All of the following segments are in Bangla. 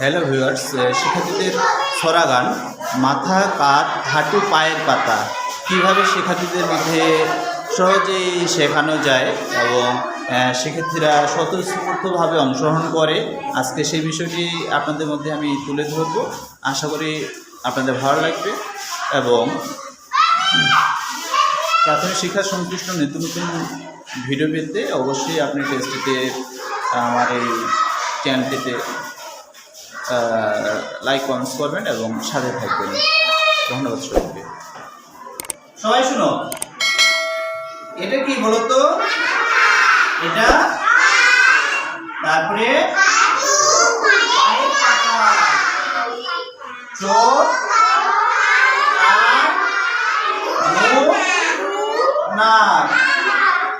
হ্যালো ভিউয়ার্স শিক্ষার্থীদের ছড়া গান মাথা কাত হাঁটু, পায়ের পাতা। কীভাবে শিক্ষার্থীদের মধ্যে সহজেই শেখানো যায় এবং শিক্ষার্থীরা স্বতঃস্ফূর্তভাবে অংশগ্রহণ করে, আজকে সেই বিষয়টি আপনাদের মধ্যে আমি তুলে ধরব। আশা করি আপনাদের ভালো লাগবে এবং প্রাথমিক শিক্ষা সংশ্লিষ্ট নতুন নতুন ভিডিও পেতে অবশ্যই আপনি পেজটিতে আমার এই চ্যানেলটিতে লাইক কমেন্টস করবেন এবং সাথে থাকবেন। ধন্যবাদ সবাইকে। সবাই শুনো। এটা কি বলতো? এটা? তারপরে? চোখ কান,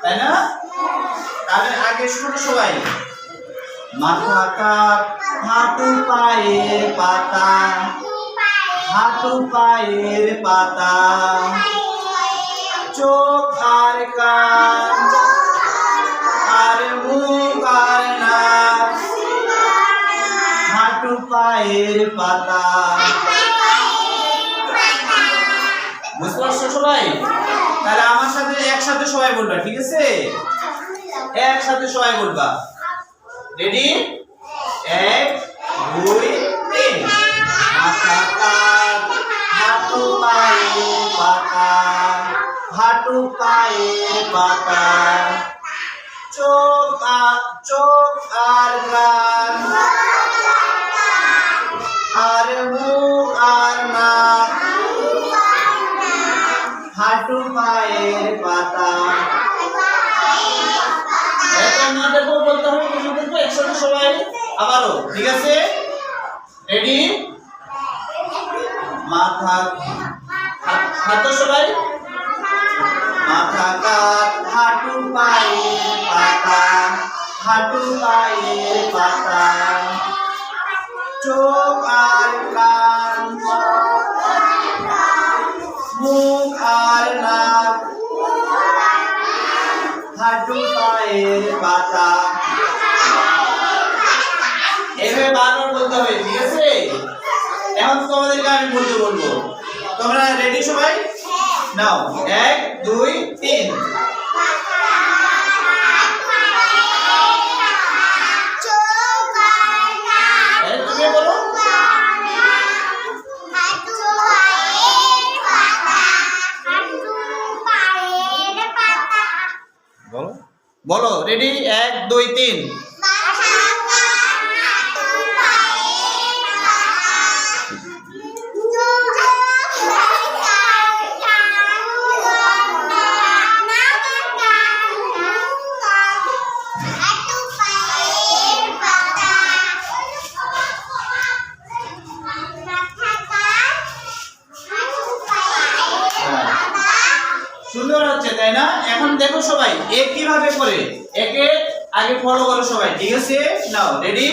তাই না? তাহলে আগে শুনো সবাই। মাথা কাপ হাঁটু পায়ের পাতা। হাঁটু পায়ের পাতা। চোখ আর আর মুখ আর নাক। পায়ের পাতা। বুঝতে পারছ সবাই? তাহলে আমার সাথে একসাথে সবাই বলবা, ঠিক আছে? একসাথে সবাই বলবা। রেডি এক, দুই, তিন। মাথা পায়ের পাতা হাঁটু পায়ের পাতা। চোখ আর চোখ আর কান আর মুখ আর নাক হাঁটু পায়ের পাতা। এখন আমাদেরকেও বলতে হবে তোমাদেরকে একসাথে সবাই আবারও, ঠিক আছে? রেডি মাথা হাত- সবাই। মাথা কাত, হাঁটু পায়ের পাতা, হাঁটু পায়ের পাতা। চোখ আর কান, মুখ আর নাক। হাঁটু পায়ের এখন তোমাদেরকে আমি বলতে বলব। তোমরা রেডি সবাই? নাও। এক, দুই, তিন। বলো। রেডি এক, দুই, তিন। সুন্দর হচ্ছে, তাই না? এখন দেখো সবাই, এ কীভাবে করে? একে আগে ফলো করো সবাই, ঠিক আছে? নাও রেডি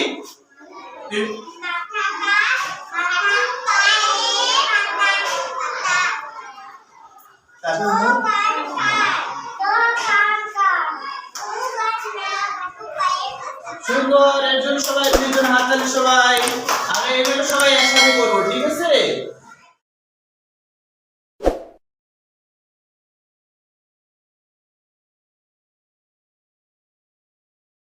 সুন্দর এর সবাই, দুইজন হাততালি সবাই। আর, এগুলো সবাই একসাথে করব, ঠিক আছে?